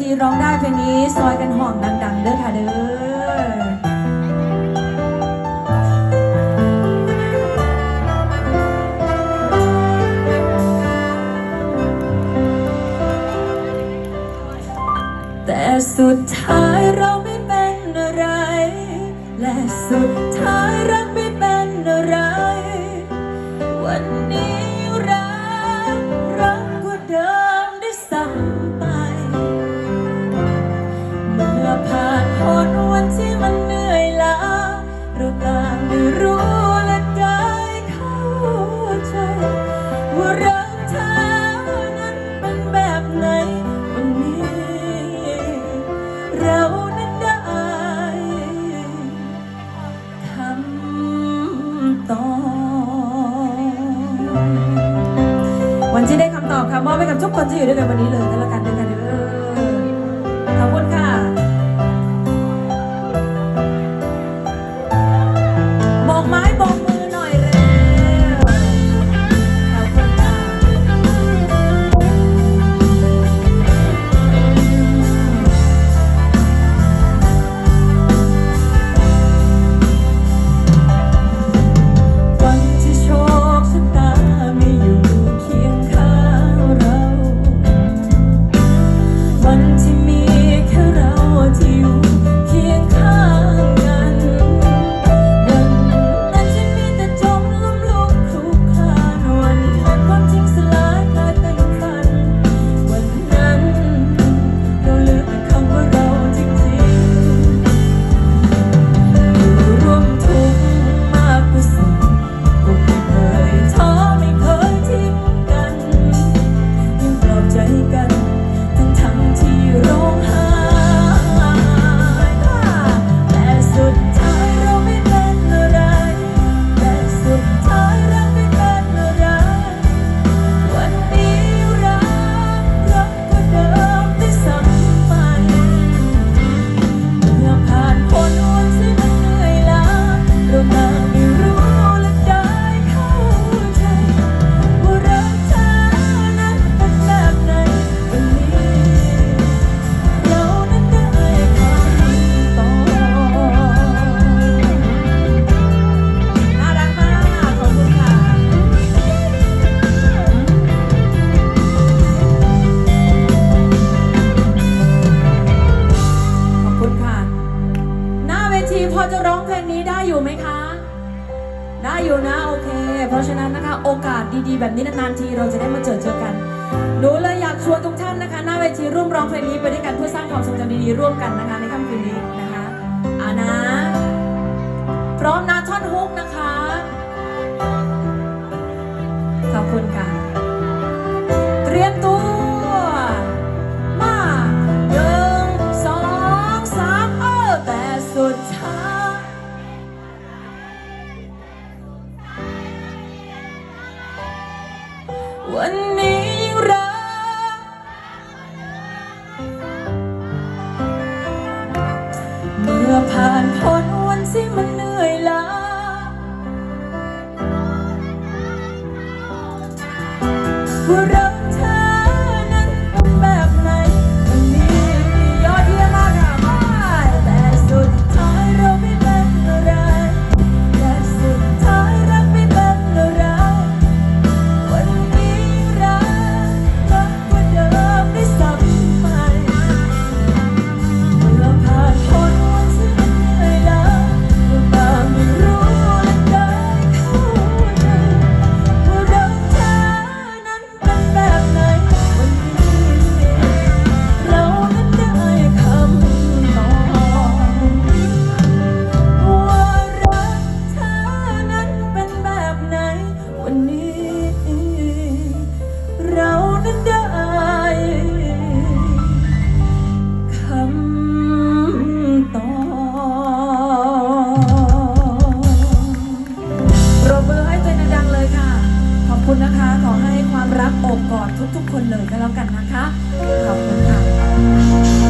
ทีร้องได้เพลงนี้ซอยกันห่องดังๆเด้อค่ะเด้อแต่สุดท้ายเราไม่เป็นอะไร และสุดท้ายรัก เราต่างได้รู้และได้เข้าใจ ว่ารักเธอนั้นเป็นแบบไหนวันนี้ เรานั้นได้ทำต่อ วันที่ได้คำตอบค่ะมอบให้กับทุกคนที่อยู่ด้วยกันวันนี้เลยก็แล้วกันนเด้อ พอจะร้องเพลงนี้ได้อยู่ไหมคะ ได้อยู่นะโอเค เพราะฉะนั้นนะคะ โอกาสดีๆ แบบนี้นานๆทีเราจะได้มาเจอเจอกันหนูเลยอยากชวนทุกท่านนะคะ หน้าเวทีร่วมร้องเพลงนี้ไปด้วยกันเพื่อสร้างความทรงจำดีๆร่วมกันนะคะในค่ำคืนนี้นะคะอานะ พร้อมนะท่อนฮุก วันนี้รักเมื่อผ่านพ้นวันที่มันเหนื่อยล้าว่า คุณนะคะ ขอให้ความรักอบกอดทุกๆ คนเลยก็แล้วกันนะคะ ขอบคุณค่ะ